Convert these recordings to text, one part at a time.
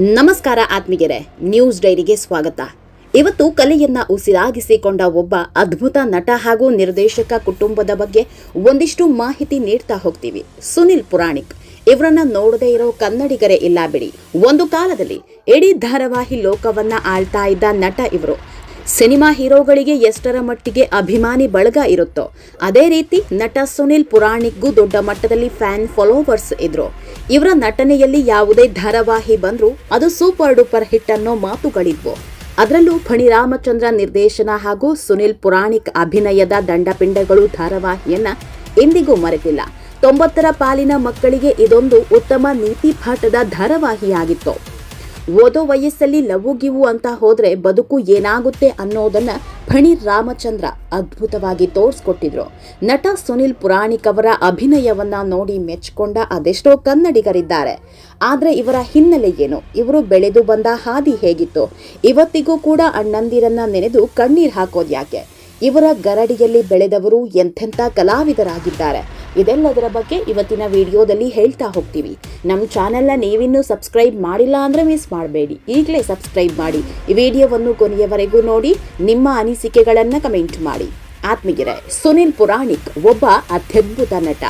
ನಮಸ್ಕಾರ ಆತ್ಮೀಗೆರೆ ನ್ಯೂಸ್ ಡೈರಿಗೆ ಸ್ವಾಗತ. ಇವತ್ತು ಕಲೆಯನ್ನ ಉಸಿರಾಗಿಸಿಕೊಂಡ ಒಬ್ಬ ಅದ್ಭುತ ನಟ ಹಾಗೂ ನಿರ್ದೇಶಕ ಕುಟುಂಬದ ಬಗ್ಗೆ ಒಂದಿಷ್ಟು ಮಾಹಿತಿ ನೀಡ್ತಾ ಹೋಗ್ತೀವಿ. ಸುನಿಲ್ ಪುರಾಣಿಕ್. ಇವರನ್ನ ನೋಡದೇ ಇರೋ ಕನ್ನಡಿಗರೇ ಇಲ್ಲ ಬಿಡಿ. ಒಂದು ಕಾಲದಲ್ಲಿ ಇಡೀ ಧಾರಾವಾಹಿ ಲೋಕವನ್ನ ಆಳ್ತಾ ಇದ್ದ ನಟ ಇವರು. ಸಿನಿಮಾ ಹೀರೋಗಳಿಗೆ ಎಷ್ಟರ ಮಟ್ಟಿಗೆ ಅಭಿಮಾನಿ ಬಳಗ ಇರುತ್ತೋ, ಅದೇ ರೀತಿ ನಟ ಸುನಿಲ್ ಪುರಾಣಿಕ್ಗೂ ದೊಡ್ಡ ಮಟ್ಟದಲ್ಲಿ ಫ್ಯಾನ್ ಫಾಲೋವರ್ಸ್ ಇದ್ರು. ಇವರ ನಟನೆಯಲ್ಲಿ ಯಾವುದೇ ಧಾರಾವಾಹಿ ಬಂದರೂ ಅದು ಸೂಪರ್ ಡೂಪರ್ ಹಿಟ್ ಅನ್ನೋ ಮಾತುಗಳಿದ್ವು. ಅದರಲ್ಲೂ ಫಣಿ ರಾಮಚಂದ್ರ ನಿರ್ದೇಶನ ಹಾಗೂ ಸುನಿಲ್ ಪುರಾಣಿಕ್ ಅಭಿನಯದ ದಂಡಪಿಂಡಗಳು ಧಾರಾವಾಹಿಯನ್ನ ಎಂದಿಗೂ ಮರೆತಿಲ್ಲ. ತೊಂಬತ್ತರ ಪಾಲಿನ ಮಕ್ಕಳಿಗೆ ಇದೊಂದು ಉತ್ತಮ ನೀತಿ ಪಾಠದ ಧಾರಾವಾಹಿಯಾಗಿತ್ತು. ಓದೋ ವಯಸ್ಸಲ್ಲಿ ಲವು ಗಿವು ಅಂತ ಹೋದ್ರೆ ಬದುಕು ಏನಾಗುತ್ತೆ ಅನ್ನೋದನ್ನ ಫಣಿ ರಾಮಚಂದ್ರ ಅದ್ಭುತವಾಗಿ ತೋರಿಸ್ಕೊಟ್ಟಿದ್ರು. ನಟ ಸುನಿಲ್ ಪುರಾಣಿಕ್ ಅವರ ಅಭಿನಯವನ್ನ ನೋಡಿ ಮೆಚ್ಕೊಂಡ ಅದೆಷ್ಟೋ ಕನ್ನಡಿಗರಿದ್ದಾರೆ. ಆದ್ರೆ ಇವರ ಹಿನ್ನೆಲೆ ಏನು? ಇವರು ಬೆಳೆದು ಬಂದ ಹಾದಿ ಹೇಗಿತ್ತು? ಇವತ್ತಿಗೂ ಕೂಡ ಅಣ್ಣಂದಿರನ್ನ ನೆನೆದು ಕಣ್ಣೀರ್ ಹಾಕೋದ್ಯಾಕೆ? ಇವರ ಗರಡಿಯಲ್ಲಿ ಬೆಳೆದವರು ಎಂಥೆಂಥ ಕಲಾವಿದರಾಗಿದ್ದಾರೆ. ಇದೆಲ್ಲದರ ಬಗ್ಗೆ ಇವತ್ತಿನ ವಿಡಿಯೋದಲ್ಲಿ ಹೇಳ್ತಾ ಹೋಗ್ತೀವಿ. ನಮ್ಮ ಚಾನೆಲ್ನ ನೀವಿನ್ನೂ ಸಬ್ಸ್ಕ್ರೈಬ್ ಮಾಡಿಲ್ಲ ಅಂದರೆ ಮಿಸ್ ಮಾಡಬೇಡಿ. ಈಗಲೇ ಸಬ್ಸ್ಕ್ರೈಬ್ ಮಾಡಿ. ಈ ವಿಡಿಯೋವನ್ನು ಕೊನೆಯವರೆಗೂ ನೋಡಿ, ನಿಮ್ಮ ಅನಿಸಿಕೆಗಳನ್ನು ಕಮೆಂಟ್ ಮಾಡಿ. ಆತ್ಮಗಿರೆ ಸುನಿಲ್ ಪುರಾಣಿಕ್ ಒಬ್ಬ ಅತ್ಯದ್ಭುತ ನಟ.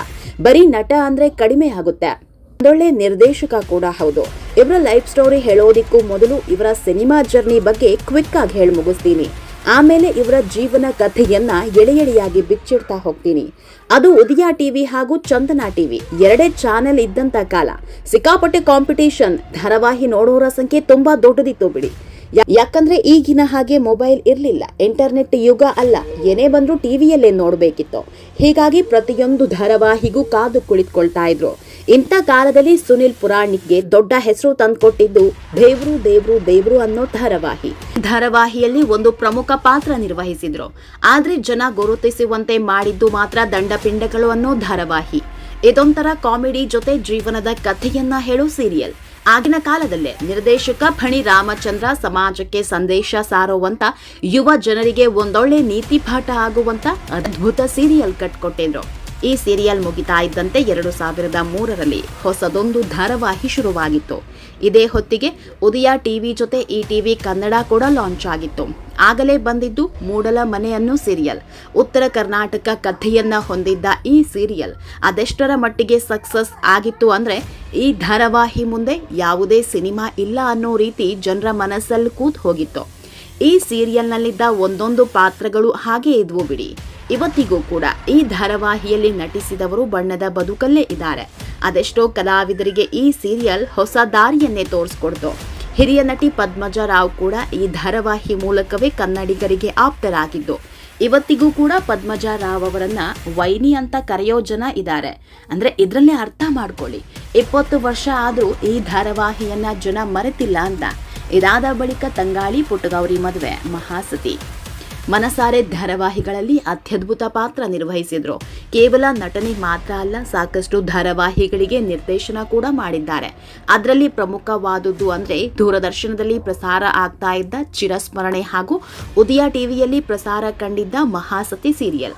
ಬರೀ ನಟ ಅಂದರೆ ಕಡಿಮೆ ಆಗುತ್ತೆ. ಒಂದೊಳ್ಳೆ ನಿರ್ದೇಶಕ ಕೂಡ ಹೌದು. ಇವರ ಲೈಫ್ ಸ್ಟೋರಿ ಹೇಳೋದಿಕ್ಕೂ ಮೊದಲು ಇವರ ಸಿನಿಮಾ ಜರ್ನಿ ಬಗ್ಗೆ ಕ್ವಿಕ್ ಆಗಿ ಹೇಳಿ ಮುಗಿಸ್ತೀನಿ. ಆಮೇಲೆ ಇವರ ಜೀವನ ಕಥೆಯನ್ನ ಎಳೆ ಎಳೆಯಾಗಿ ಬಿಚ್ಚಿಡ್ತಾ ಹೋಗ್ತೀನಿ. ಅದು ಉದಯ ಟಿವಿ ಹಾಗೂ ಚಂದನ ಟಿವಿ, ಎರಡೇ ಚಾನೆಲ್ ಇದ್ದಂತ ಕಾಲ. ಸಿಕ್ಕಾಪಟ್ಟೆ ಕಾಂಪಿಟೇಷನ್ ಧಾರಾವಾಹಿ ನೋಡೋರ ಸಂಖ್ಯೆ ತುಂಬಾ ದೊಡ್ಡದಿತ್ತು ಬಿಡಿ. ಯಾಕಂದ್ರೆ ಈಗಿನ ಹಾಗೆ ಮೊಬೈಲ್ ಇರಲಿಲ್ಲ. ಇಂಟರ್ನೆಟ್ ಯುಗ ಅಲ್ಲ. ಏನೇ ಬಂದರೂ ಟಿವಿಯಲ್ಲೇ ನೋಡಬೇಕಿತ್ತು. ಹೀಗಾಗಿ ಪ್ರತಿಯೊಂದು ಧಾರಾವಾಹಿಗೂ ಕಾದು ಕುಳಿತುಕೊಳ್ತಾ ಇದ್ರು. ಇಂಥ ಕಾಲದಲ್ಲಿ ಸುನಿಲ್ ಪುರಾಣಿಕ್ಗೆ ದೊಡ್ಡ ಹೆಸರು ತಂದುಕೊಟ್ಟಿದ್ದು ದೇವ್ರು ದೇವ್ರು ದೇವ್ರು ಅನ್ನೋ ಧಾರಾವಾಹಿ. ಧಾರಾವಾಹಿಯಲ್ಲಿ ಒಂದು ಪ್ರಮುಖ ಪಾತ್ರ ನಿರ್ವಹಿಸಿದ್ರು. ಆದ್ರೆ ಜನ ಗುರುತಿಸುವಂತೆ ಮಾಡಿದ್ದು ಮಾತ್ರ ದಂಡಪಿಂಡಗಳು ಅನ್ನೋ ಧಾರಾವಾಹಿ. ಇದೊಂಥರ ಕಾಮಿಡಿ ಜೊತೆ ಜೀವನದ ಕಥೆಯನ್ನ ಹೇಳೋ ಸೀರಿಯಲ್. ಆಗಿನ ಕಾಲದಲ್ಲೇ ನಿರ್ದೇಶಕ ಫಣಿ ರಾಮಚಂದ್ರ ಸಮಾಜಕ್ಕೆ ಸಂದೇಶ ಸಾರುವಂತ ಯುವ ಜನರಿಗೆ ಒಂದೊಳ್ಳೆ ನೀತಿ ಪಾಠ ಆಗುವಂತ ಅದ್ಭುತ ಸೀರಿಯಲ್ ಕಟ್ಕೊಟ್ಟಿದ್ರು. ಈ ಸೀರಿಯಲ್ ಮುಗಿತಾ ಇದ್ದಂತೆ ಎರಡು ಸಾವಿರದ ಮೂರರಲ್ಲಿ ಹೊಸದೊಂದು ಧಾರಾವಾಹಿ ಶುರುವಾಗಿತ್ತು. ಇದೇ ಹೊತ್ತಿಗೆ ಉದಯ ಟಿವಿ ಜೊತೆ ಈ ಟಿವಿ ಕನ್ನಡ ಕೂಡ ಲಾಂಚ್ ಆಗಿತ್ತು. ಆಗಲೇ ಬಂದಿದ್ದು ಮೂಡಲ ಮನೆಯನ್ನು ಸೀರಿಯಲ್. ಉತ್ತರ ಕರ್ನಾಟಕ ಕಥೆಯನ್ನ ಹೊಂದಿದ್ದ ಈ ಸೀರಿಯಲ್ ಅದೆಷ್ಟರ ಮಟ್ಟಿಗೆ ಸಕ್ಸಸ್ ಆಗಿತ್ತು ಅಂದ್ರೆ ಈ ಧಾರಾವಾಹಿ ಮುಂದೆ ಯಾವುದೇ ಸಿನಿಮಾ ಇಲ್ಲ ಅನ್ನೋ ರೀತಿ ಜನರ ಮನಸ್ಸಲ್ಲಿ ಕೂತ್ ಹೋಗಿತ್ತು. ಈ ಸೀರಿಯಲ್ನಲ್ಲಿದ್ದ ಒಂದೊಂದು ಪಾತ್ರಗಳು ಹಾಗೆ ಇದ್ವು ಬಿಡಿ. ಇವತ್ತಿಗೂ ಕೂಡ ಈ ಧಾರಾವಾಹಿಯಲ್ಲಿ ನಟಿಸಿದವರು ಬಣ್ಣದ ಬದುಕಲ್ಲೇ ಇದ್ದಾರೆ. ಅದೆಷ್ಟೋ ಕಲಾವಿದರಿಗೆ ಈ ಸೀರಿಯಲ್ ಹೊಸ ದಾರಿಯನ್ನೇ ತೋರಿಸ್ಕೊಡ್ತು. ಹಿರಿಯ ನಟಿ ಪದ್ಮಜ ರಾವ್ ಕೂಡ ಈ ಧಾರಾವಾಹಿ ಮೂಲಕವೇ ಕನ್ನಡಿಗರಿಗೆ ಆಪ್ತರಾಗಿದ್ದು. ಇವತ್ತಿಗೂ ಕೂಡ ಪದ್ಮಜ ರಾವ್ ಅವರನ್ನ ವೈನಿ ಅಂತ ಕರೆಯೋ ಜನ ಇದ್ದಾರೆ. ಅಂದ್ರೆ ಇದ್ರಲ್ಲೇ ಅರ್ಥ ಮಾಡ್ಕೊಳ್ಳಿ. ಇಪ್ಪತ್ತು ವರ್ಷ ಆದ್ರೂ ಈ ಧಾರಾವಾಹಿಯನ್ನ ಜನ ಮರೆತಿಲ್ಲ ಅಂತ. ಇದಾದ ಬಳಿಕ ತಂಗಾಳಿ ಪುಟ್ಟಗೌರಿ ಮದುವೆ, ಮಹಾಸತಿ. ಮನಸಾರೆ ಧಾರಾವಾಹಿಗಳಲ್ಲಿ ಅತ್ಯದ್ಭುತ ಪಾತ್ರ ನಿರ್ವಹಿಸಿದ್ರು. ಕೇವಲ ನಟನೆ ಮಾತ್ರ ಅಲ್ಲ, ಸಾಕಷ್ಟು ಧಾರಾವಾಹಿಗಳಿಗೆ ನಿರ್ದೇಶನ ಕೂಡ ಮಾಡಿದ್ದಾರೆ. ಅದರಲ್ಲಿ ಪ್ರಮುಖವಾದುದು ಅಂದ್ರೆ ದೂರದರ್ಶನದಲ್ಲಿ ಪ್ರಸಾರ ಆಗ್ತಾ ಇದ್ದ ಚಿರಸ್ಮರಣೆ ಹಾಗೂ ಉದಯ ಟಿವಿಯಲ್ಲಿ ಪ್ರಸಾರ ಕಂಡಿದ್ದ ಮಹಾಸತಿ ಸೀರಿಯಲ್.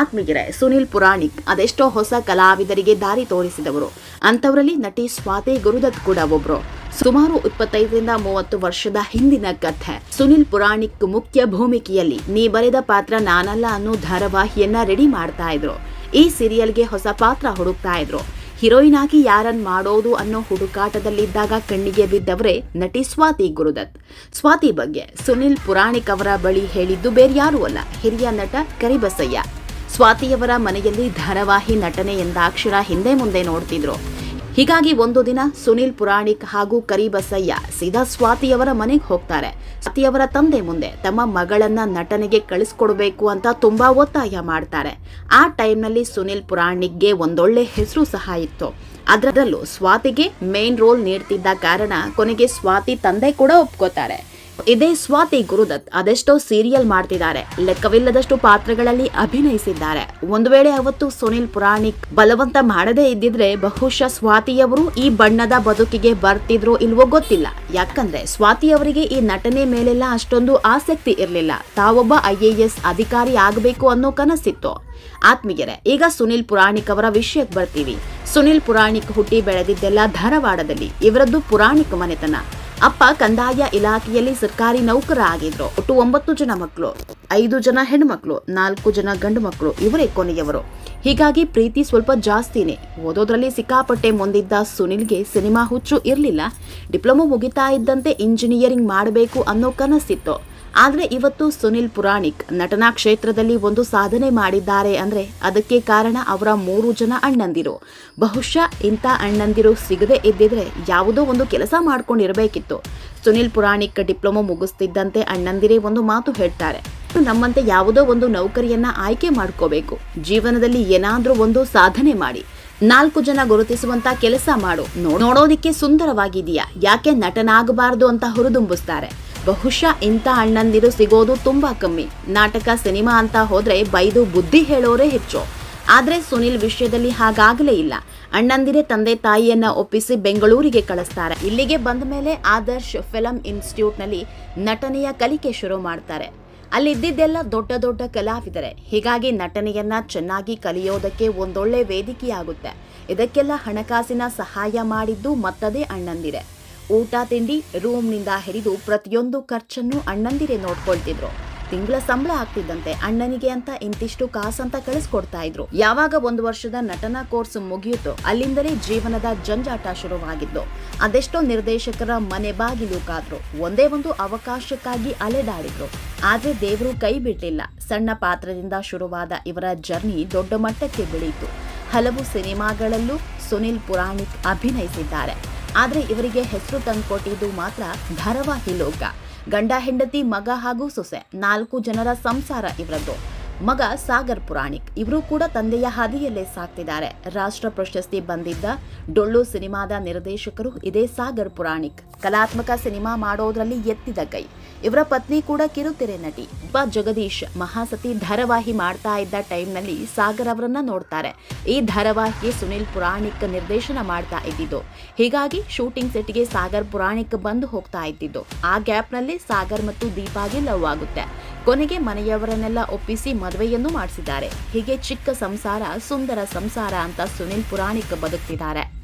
ಆತ್ಮೀಗೆರೆ ಸುನಿಲ್ ಪುರಾಣಿಕ್ ಅದೆಷ್ಟೋ ಹೊಸ ಕಲಾವಿದರಿಗೆ ದಾರಿ ತೋರಿಸಿದವರು. ಅಂಥವರಲ್ಲಿ ನಟಿ ಸ್ವಾತಿ ಗುರುದತ್ ಕೂಡ ಒಬ್ರು. ಸುಮಾರು ಇಪ್ಪತ್ತೈದರಿಂದ ಮೂವತ್ತು ವರ್ಷದ ಹಿಂದಿನ ಕಥೆ. ಸುನಿಲ್ ಪುರಾಣಿಕ್ ಮುಖ್ಯ ಭೂಮಿಕೆಯಲ್ಲಿ, ನೀ ಬರೆದ ಪಾತ್ರ ನಾನಲ್ಲ ಅನ್ನೋ ಧಾರಾವಾಹಿಯನ್ನ ರೆಡಿ ಮಾಡ್ತಾ ಇದ್ರು. ಈ ಸೀರಿಯಲ್ಗೆ ಹೊಸ ಪಾತ್ರ ಹುಡುಕ್ತಾ ಇದ್ರು. ಹೀರೋಯಿನ್ ಆಗಿ ಯಾರನ್ ಮಾಡೋದು ಅನ್ನೋ ಹುಡುಕಾಟದಲ್ಲಿದ್ದಾಗ ಕಣ್ಣಿಗೆ ಬಿದ್ದವರೇ ನಟಿ ಸ್ವಾತಿ ಗುರುದತ್. ಸ್ವಾತಿ ಬಗ್ಗೆ ಸುನಿಲ್ ಪುರಾಣಿಕ್ ಅವರ ಬಳಿ ಹೇಳಿದ್ದು ಬೇರ್ಯಾರೂ ಅಲ್ಲ, ಹಿರಿಯ ನಟ ಕರಿಬಸಯ್ಯ. ಸ್ವಾತಿಯವರ ಮನೆಯಲ್ಲಿ ಧಾರಾವಾಹಿ ನಟನೆ ಎಂದಾಕ್ಷರ ಹಿಂದೆ ಮುಂದೆ ನೋಡ್ತಿದ್ರು. ಹೀಗಾಗಿ ಒಂದು ದಿನ ಸುನಿಲ್ ಪುರಾಣಿಕ್ ಹಾಗೂ ಕರಿಬಸಯ್ಯ ಸೀದಾ ಸ್ವಾತಿಯವರ ಮನೆಗೆ ಹೋಗ್ತಾರೆ. ಸ್ವಾತಿಯವರ ತಂದೆ ಮುಂದೆ ತಮ್ಮ ಮಗಳನ್ನ ನಟನೆಗೆ ಕಳಿಸ್ಕೊಡ್ಬೇಕು ಅಂತ ತುಂಬಾ ಒತ್ತಾಯ ಮಾಡ್ತಾರೆ. ಆ ಟೈಮ್ನಲ್ಲಿ ಸುನಿಲ್ ಪುರಾಣಿಕ್ಗೆ ಒಂದೊಳ್ಳೆ ಹೆಸರು ಸಹ ಇತ್ತು. ಅದರಲ್ಲೂ ಸ್ವಾತಿಗೆ ಮೇನ್ ರೋಲ್ ನೀಡ್ತಿದ್ದ ಕಾರಣ ಕೊನೆಗೆ ಸ್ವಾತಿ ತಂದೆ ಕೂಡ ಒಪ್ಕೋತಾರೆ. ಇದೇ ಸ್ವಾತಿ ಗುರುದತ್ ಅದೆಷ್ಟೋ ಸೀರಿಯಲ್ ಮಾಡ್ತಿದ್ದಾರೆ. ಲೆಕ್ಕವಿಲ್ಲದಷ್ಟು ಪಾತ್ರಗಳಲ್ಲಿ ಅಭಿನಯಿಸಿದ್ದಾರೆ. ಒಂದು ವೇಳೆ ಅವತ್ತು ಸುನಿಲ್ ಪುರಾಣಿಕ್ ಬಲವಂತ ಮಾಡದೇ ಇದ್ದಿದ್ರೆ ಬಹುಶಃ ಸ್ವಾತಿಯವರು ಈ ಬಣ್ಣದ ಬದುಕಿಗೆ ಬರ್ತಿದ್ರು ಇಲ್ವೋ ಗೊತ್ತಿಲ್ಲ. ಯಾಕಂದ್ರೆ ಸ್ವಾತಿಯವರಿಗೆ ಈ ನಟನೆ ಮೇಲೆಲ್ಲ ಅಷ್ಟೊಂದು ಆಸಕ್ತಿ ಇರಲಿಲ್ಲ. ತಾವೊಬ್ಬ ಐ ಎ ಎಸ್ ಅಧಿಕಾರಿ ಆಗಬೇಕು ಅನ್ನೋ ಕನಸಿತ್ತು. ಆತ್ಮೀಯರೇ, ಈಗ ಸುನಿಲ್ ಪುರಾಣಿಕ್ ಅವರ ವಿಷಯಕ್ಕೆ ಬರ್ತೀವಿ. ಸುನಿಲ್ ಪುರಾಣಿಕ್ ಹುಟ್ಟಿ ಬೆಳೆದಿದ್ದೆಲ್ಲ ಧಾರವಾಡದಲ್ಲಿ. ಇವರದ್ದು ಪುರಾಣಿಕ್ ಮನೆತನ. ಅಪ್ಪ ಕಂದಾಯ ಇಲಾಖೆಯಲ್ಲಿ ಸರ್ಕಾರಿ ನೌಕರ ಆಗಿದ್ರು ಒಟ್ಟು ಒಂಬತ್ತು ಜನ ಮಕ್ಕಳು, ಐದು ಜನ ಹೆಣ್ಮಕ್ಳು, ನಾಲ್ಕು ಜನ ಗಂಡು ಮಕ್ಕಳು ಇವರೇ ಕೊನೆಯವರು. ಹೀಗಾಗಿ ಪ್ರೀತಿ ಸ್ವಲ್ಪ ಜಾಸ್ತಿನೇ. ಓದೋದ್ರಲ್ಲಿ ಸಿಕ್ಕಾಪಟ್ಟೆ ಮುಂದಿದ್ದ ಸುನಿಲ್ಗೆ ಸಿನಿಮಾ ಹುಚ್ಚು ಇರಲಿಲ್ಲ. ಡಿಪ್ಲೊಮೊ ಮುಗಿತಾ ಇದ್ದಂತೆ ಇಂಜಿನಿಯರಿಂಗ್ ಮಾಡಬೇಕು ಅನ್ನೋ ಕನಸಿತ್ತು. ಆದ್ರೆ ಇವತ್ತು ಸುನಿಲ್ ಪುರಾಣಿಕ್ ನಟನಾ ಕ್ಷೇತ್ರದಲ್ಲಿ ಒಂದು ಸಾಧನೆ ಮಾಡಿದ್ದಾರೆ ಅಂದರೆ ಅದಕ್ಕೆ ಕಾರಣ ಅವರ ಮೂರು ಜನ ಅಣ್ಣಂದಿರು. ಬಹುಶಃ ಇಂಥ ಅಣ್ಣಂದಿರು ಸಿಗದೆ ಇದ್ದಿದ್ರೆ ಯಾವುದೋ ಒಂದು ಕೆಲಸ ಮಾಡ್ಕೊಂಡಿರಬೇಕಿತ್ತು. ಸುನಿಲ್ ಪುರಾಣಿಕ್ ಡಿಪ್ಲೊಮಾ ಮುಗಿಸ್ತಿದ್ದಂತೆ ಅಣ್ಣಂದಿರೇ ಒಂದು ಮಾತು ಹೇಳ್ತಾರೆ. ನಮ್ಮಂತೆ ಯಾವುದೋ ಒಂದು ನೌಕರಿಯನ್ನ ಆಯ್ಕೆ ಮಾಡ್ಕೋಬೇಕು. ಜೀವನದಲ್ಲಿ ಏನಾದರೂ ಒಂದು ಸಾಧನೆ ಮಾಡಿ. ನಾಲ್ಕು ಜನ ಗುರುತಿಸುವಂತ ಕೆಲಸ ಮಾಡು. ನೋಡೋದಿಕ್ಕೆ ಸುಂದರವಾಗಿದೆಯಾ ಯಾಕೆ ನಟನಾಗಬಾರದು ಅಂತ ಹುರಿದುಂಬಿಸ್ತಾರೆ. ಬಹುಶಃ ಇಂಥ ಅಣ್ಣಂದಿರು ಸಿಗೋದು ತುಂಬಾ ಕಮ್ಮಿ. ನಾಟಕ, ಸಿನಿಮಾ ಅಂತ ಹೋದ್ರೆ ಬೈದು ಬುದ್ಧಿ ಹೇಳೋರೇ ಹೆಚ್ಚು. ಆದ್ರೆ ಸುನಿಲ್ ವಿಷಯದಲ್ಲಿ ಹಾಗಾಗಲೇ ಇಲ್ಲ. ಅಣ್ಣಂದಿರೇ ತಂದೆ ತಾಯಿಯನ್ನ ಒಪ್ಪಿಸಿ ಬೆಂಗಳೂರಿಗೆ ಕಳಿಸ್ತಾರೆ. ಇಲ್ಲಿಗೆ ಬಂದ ಮೇಲೆ ಆದರ್ಶ್ ಫಿಲಂ ಇನ್ಸ್ಟಿಟ್ಯೂಟ್ನಲ್ಲಿ ನಟನೆಯ ಕಲಿಕೆ ಶುರು ಮಾಡ್ತಾರೆ. ಅಲ್ಲಿದ್ದಿದ್ದೆಲ್ಲ ದೊಡ್ಡ ದೊಡ್ಡ ಕಲಾವಿದರೆ. ಹೀಗಾಗಿ ನಟನೆಯನ್ನ ಚೆನ್ನಾಗಿ ಕಲಿಯೋದಕ್ಕೆ ಒಂದೊಳ್ಳೆ ವೇದಿಕೆಯಾಗುತ್ತೆ. ಇದಕ್ಕೆಲ್ಲ ಹಣಕಾಸಿನ ಸಹಾಯ ಮಾಡಿದ್ದು ಮತ್ತದೇ ಅಣ್ಣಂದಿರೆ. ಊಟ ತಿಂಡಿ ರೂಮ್ನಿಂದ ಹಿಡಿದು ಪ್ರತಿಯೊಂದು ಖರ್ಚನ್ನು ಅಣ್ಣಂದಿರೇ ನೋಡ್ಕೊಳ್ತಿದ್ರು. ತಿಂಗಳ ಸಂಬಳ ಆಗ್ತಿದ್ದಂತೆ ಅಣ್ಣನಿಗೆ ಅಂತ ಇಂತಿಷ್ಟು ಕಾಸಂತ ಕಳಿಸ್ಕೊಡ್ತಾ ಇದ್ರು. ಯಾವಾಗ ಒಂದು ವರ್ಷದ ನಟನಾ ಕೋರ್ಸ್ ಮುಗಿಯುತ್ತೋ ಅಲ್ಲಿಂದಲೇ ಜೀವನದ ಜಂಜಾಟ ಶುರುವಾಗಿದ್ದು, ಅದೆಷ್ಟೋ ನಿರ್ದೇಶಕರ ಮನೆ ಬಾಗಿಲು ಕಾದ್ರು ಒಂದೇ ಒಂದು ಅವಕಾಶಕ್ಕಾಗಿ ಅಲೆದಾಡಿದ್ರು ಆದ್ರೆ ದೇವರು ಕೈ ಬಿಟ್ಟಿಲ್ಲ ಸಣ್ಣ ಪಾತ್ರದಿಂದ ಶುರುವಾದ ಇವರ ಜರ್ನಿ ದೊಡ್ಡ ಮಟ್ಟಕ್ಕೆ ಬೆಳೆಯಿತು ಹಲವು ಸಿನಿಮಾಗಳಲ್ಲೂ ಸುನಿಲ್ ಪುರಾಣಿಕ್ ಅಭಿನಯಿಸಿದ್ದಾರೆ. ಆದ್ರೆ ಇವರಿಗೆ ಹೆಸರು ತಂದುಕೊಟ್ಟಿದ್ದು ಮಾತ್ರ ಧಾರಾವಾಹಿ ಲೋಕ. ಗಂಡ, ಹೆಂಡತಿ, ಮಗ ಹಾಗೂ ಸೊಸೆ, ನಾಲ್ಕು ಜನರ ಸಂಸಾರ ಇವರದ್ದು. ಮಗ ಸಾಗರ್ ಪುರಾಣಿಕ್, ಇವರು ಕೂಡ ತಂದೆಯ ಹಾದಿಯಲ್ಲೇ ಸಾಕ್ತಿದ್ದಾರೆ. ರಾಷ್ಟ್ರ ಪ್ರಶಸ್ತಿ ಬಂದಿದ್ದ ಡೊಳ್ಳು ಸಿನಿಮಾದ ನಿರ್ದೇಶಕರು ಇದೇ ಸಾಗರ್ ಪುರಾಣಿಕ್. ಕಲಾತ್ಮಕ ಸಿನಿಮಾ ಮಾಡೋದ್ರಲ್ಲಿ ಎತ್ತಿದ ಕೈ. ಇವರ ಪತ್ನಿ ಕೂಡ ಕಿರುತೆರೆ ನಟಿ. ಬ ಜಗದೀಶ್ ಮಹಾಸತಿ ಧಾರಾವಾಹಿ ಮಾಡ್ತಾ ಇದ್ದ ಟೈಮ್ನಲ್ಲಿ ಸಾಗರ್ ಅವರನ್ನ ನೋಡ್ತಾರೆ. ಈ ಧಾರಾವಾಹಿಗೆ ಸುನಿಲ್ ಪುರಾಣಿಕ್ ನಿರ್ದೇಶನ ಮಾಡ್ತಾ ಇದ್ದಿದ್ದು. ಹೀಗಾಗಿ ಶೂಟಿಂಗ್ ಸೆಟ್ಗೆ ಸಾಗರ್ ಪುರಾಣಿಕ್ ಬಂದು ಹೋಗ್ತಾ ಇದ್ದಿದ್ದು. ಆ ಗ್ಯಾಪ್ನಲ್ಲಿ ಸಾಗರ್ ಮತ್ತು ದೀಪಾಗೆ ಲವ್ ಆಗುತ್ತೆ. ಕೊನೆಗೆ ಮನೆಯವರನ್ನೆಲ್ಲ ಒಪ್ಪಿಸಿ ಮದುವೆಯನ್ನು ಮಾಡಿಸಿದ್ದಾರೆ. ಹೀಗೆ ಚಿಕ್ಕ ಸಂಸಾರ ಸುಂದರ ಸಂಸಾರ ಅಂತ ಸುನಿಲ್ ಪುರಾಣಿಕ್ ಬದುಕ್ತಿದ್ದಾರೆ.